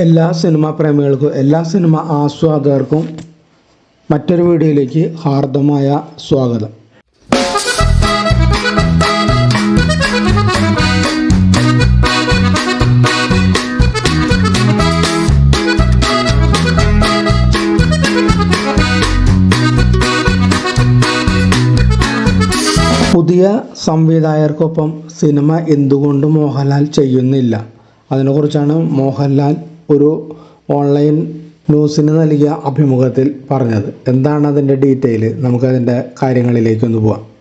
എല്ലാ സിനിമാ പ്രേമികൾക്കും എല്ലാ സിനിമ ആസ്വാദകർക്കും മറ്റൊരു വീഡിയോയിലേക്ക് ഹാർദമായ സ്വാഗതം. പുതിയ സംവിധായകർക്കൊപ്പം സിനിമ എന്തുകൊണ്ട് മോഹൻലാൽ ചെയ്യുന്നില്ല? അതിനെക്കുറിച്ചാണ് മോഹൻലാൽ ഒരു ഓൺലൈൻ ന്യൂസിന് നൽകിയ അഭിമുഖത്തിൽ പറഞ്ഞത്. എന്താണ് അതിന്റെ ഡീറ്റെയിൽ നമുക്കതിന്റെ കാര്യങ്ങളിലേക്കൊന്ന് പോവാം.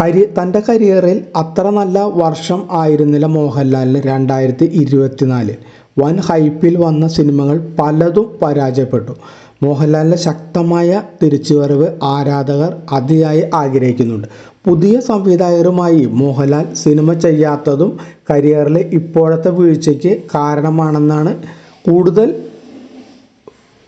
കരി തന്റെ കരിയറിൽ അത്ര നല്ല വർഷം ആയിരുന്നില്ല മോഹൻലാലിന് രണ്ടായിരത്തി ഇരുപത്തിനാലിൽ വൻ ഹൈപ്പിൽ വന്ന സിനിമകൾ പലതും പരാജയപ്പെട്ടു. മോഹൻലാലിന്റെ ശക്തമായ തിരിച്ചുവരവ് ആരാധകർ അതിയായി ആഗ്രഹിക്കുന്നുണ്ട്. പുതിയ സംവിധായകരുമായി മോഹൻലാൽ സിനിമ ചെയ്യാത്തതും കരിയറിലെ ഇപ്പോഴത്തെ വീഴ്ചയ്ക്ക് കാരണമാണെന്നാണ് കൂടുതൽ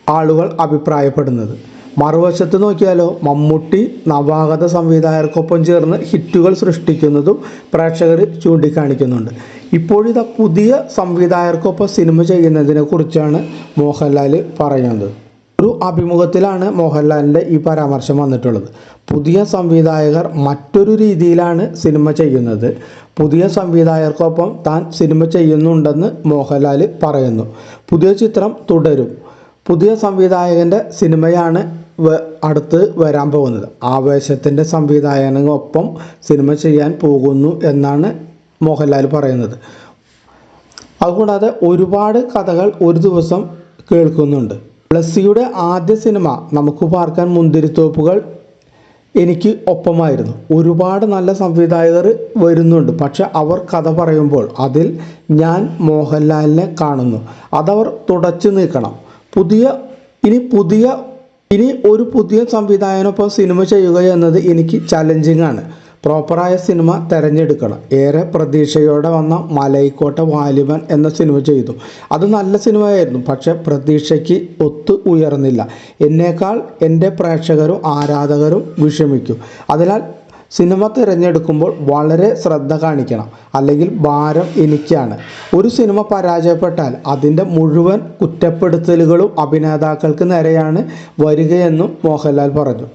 ആളുകൾ അഭിപ്രായപ്പെടുന്നത്. മറുവശത്ത് നോക്കിയാലോ മമ്മൂട്ടി നവാഗത സംവിധായകർക്കൊപ്പം ചേർന്ന് ഹിറ്റുകൾ സൃഷ്ടിക്കുന്നതും പ്രേക്ഷകർ ചൂണ്ടിക്കാണിക്കുന്നുണ്ട്. ഇപ്പോഴിതാ പുതിയ സംവിധായകർക്കൊപ്പം സിനിമ ചെയ്യുന്നതിനെക്കുറിച്ചാണ് മോഹൻലാൽ പറയുന്നത്. ഒരു അഭിമുഖത്തിലാണ് മോഹൻലാലിന്റെ ഈ പരാമർശം വന്നിട്ടുള്ളത്. പുതിയ സംവിധായകർ മറ്റൊരു രീതിയിലാണ് സിനിമ ചെയ്യുന്നത്. പുതിയ സംവിധായകർക്കൊപ്പം താൻ സിനിമ ചെയ്യുന്നുണ്ടെന്ന് മോഹൻലാൽ പറയുന്നു. പുതിയ ചിത്രം തുടരും. പുതിയ സംവിധായകന്റെ സിനിമയാണ് അടുത്ത് വരാൻ പോകുന്നത്. ആവേശത്തിന്റെ സംവിധായകനൊപ്പം സിനിമ ചെയ്യാൻ പോകുന്നു എന്നാണ് മോഹൻലാൽ പറയുന്നത്. അതുകൂടാതെ ഒരുപാട് കഥകൾ ഒരു ദിവസം കേൾക്കുന്നുണ്ട്. ബ്ലസ്സിയുടെ ആദ്യ സിനിമ നമുക്ക് പാർക്കാൻ മുന്തിരിത്തോപ്പുകൾ എനിക്ക് ഒപ്പമായിരുന്നു. ഒരുപാട് നല്ല സംവിധായകർ വരുന്നുണ്ട്. പക്ഷെ അവർ കഥ പറയുമ്പോൾ അതിൽ ഞാൻ മോഹൻലാലിനെ കാണുന്നു. അതവർ തുടച്ചു നീക്കണം. പുതിയ ഇനി പുതിയ ഇനി ഒരു പുതിയ സംവിധായകനൊപ്പം സിനിമ ചെയ്യുക എന്നത് എനിക്ക് ചലഞ്ചിങ് ആണ്. പ്രോപ്പറായ സിനിമ തിരഞ്ഞെടുക്കണം. ഏറെ പ്രതീക്ഷയോടെ വന്ന മലൈക്കോട്ട വാലിബൻ എന്ന സിനിമ ചെയ്തു. അത് നല്ല സിനിമയായിരുന്നു പക്ഷെ പ്രതീക്ഷയ്ക്ക് ഒത്തു ഉയർന്നില്ല. എന്നേക്കാൾ എന്റെ പ്രേക്ഷകരും ആരാധകരും വിഷമിക്കും. അതിനാൽ സിനിമ തിരഞ്ഞെടുക്കുമ്പോൾ വളരെ ശ്രദ്ധ കാണിക്കണം അല്ലെങ്കിൽ ഭാരം എനിക്കാണ്. ഒരു സിനിമ പരാജയപ്പെട്ടാൽ അതിന്റെ മുഴുവൻ കുറ്റപ്പെടുത്തലുകളും അഭിനേതാക്കൾക്ക് നേരെയാണ് വരികയെന്നും മോഹൻലാൽ പറഞ്ഞു.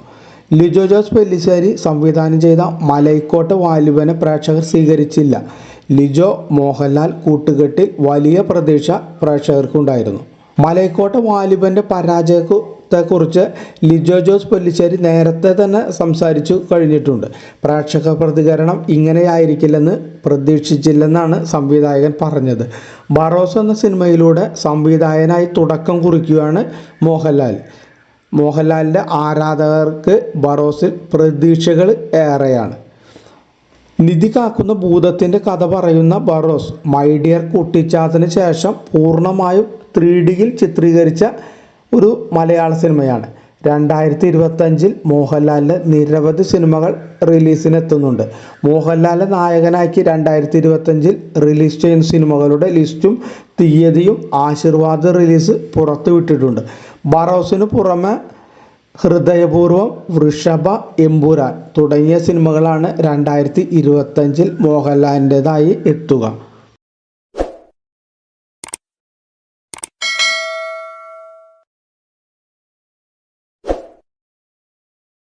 ലിജോ ജോസ് പെല്ലിശ്ശേരി സംവിധാനം ചെയ്ത മലൈക്കോട്ട് വാലുവനെ പ്രേക്ഷകർ സ്വീകരിച്ചില്ല. ലിജോ മോഹൻലാൽ കൂട്ടുകെട്ടിൽ വലിയ പ്രതീക്ഷ പ്രേക്ഷകർക്കുണ്ടായിരുന്നു. മലൈക്കോട്ട് വാലിബന്റെ പരാജയത്തെക്കുറിച്ച് ലിജോ ജോസ് പെല്ലിശ്ശേരി നേരത്തെ തന്നെ സംസാരിച്ചു കഴിഞ്ഞിട്ടുണ്ട്. പ്രേക്ഷക പ്രതികരണം ഇങ്ങനെയായിരിക്കില്ലെന്ന് പ്രതീക്ഷിച്ചില്ലെന്നാണ് സംവിധായകൻ പറഞ്ഞത്. ബറോസ് എന്ന സിനിമയിലൂടെ സംവിധായകനായി തുടക്കം കുറിക്കുകയാണ് മോഹൻലാൽ. മോഹൻലാലിന്റെ ആരാധകർക്ക് ബറോസിൽ പ്രതീക്ഷകൾ ഏറെയാണ്. നിധി കാക്കുന്ന ഭൂതത്തിന്റെ കഥ പറയുന്ന ബറോസ് മൈ ഡിയർ കുട്ടിച്ചാത്തിന് ശേഷം പൂർണമായും ത്രീ ഡിയിൽ ചിത്രീകരിച്ച ഒരു മലയാള സിനിമയാണ്. രണ്ടായിരത്തി ഇരുപത്തഞ്ചിൽ മോഹൻലാലിന്റെ നിരവധി സിനിമകൾ റിലീസിനെത്തുന്നുണ്ട്. മോഹൻലാലിനെ നായകനാക്കി രണ്ടായിരത്തി ഇരുപത്തഞ്ചിൽ റിലീസ് ചെയ്യുന്ന സിനിമകളുടെ ലിസ്റ്റും തീയതിയും ആശീർവാദ് റിലീസ് പുറത്തുവിട്ടിട്ടുണ്ട്. ബറോസിന് പുറമെ ഹൃദയപൂർവം വൃഷഭ എമ്പുരാൻ തുടങ്ങിയ സിനിമകളാണ് രണ്ടായിരത്തി ഇരുപത്തഞ്ചിൽ മോഹൻലാലിന്റെതായി എത്തുക.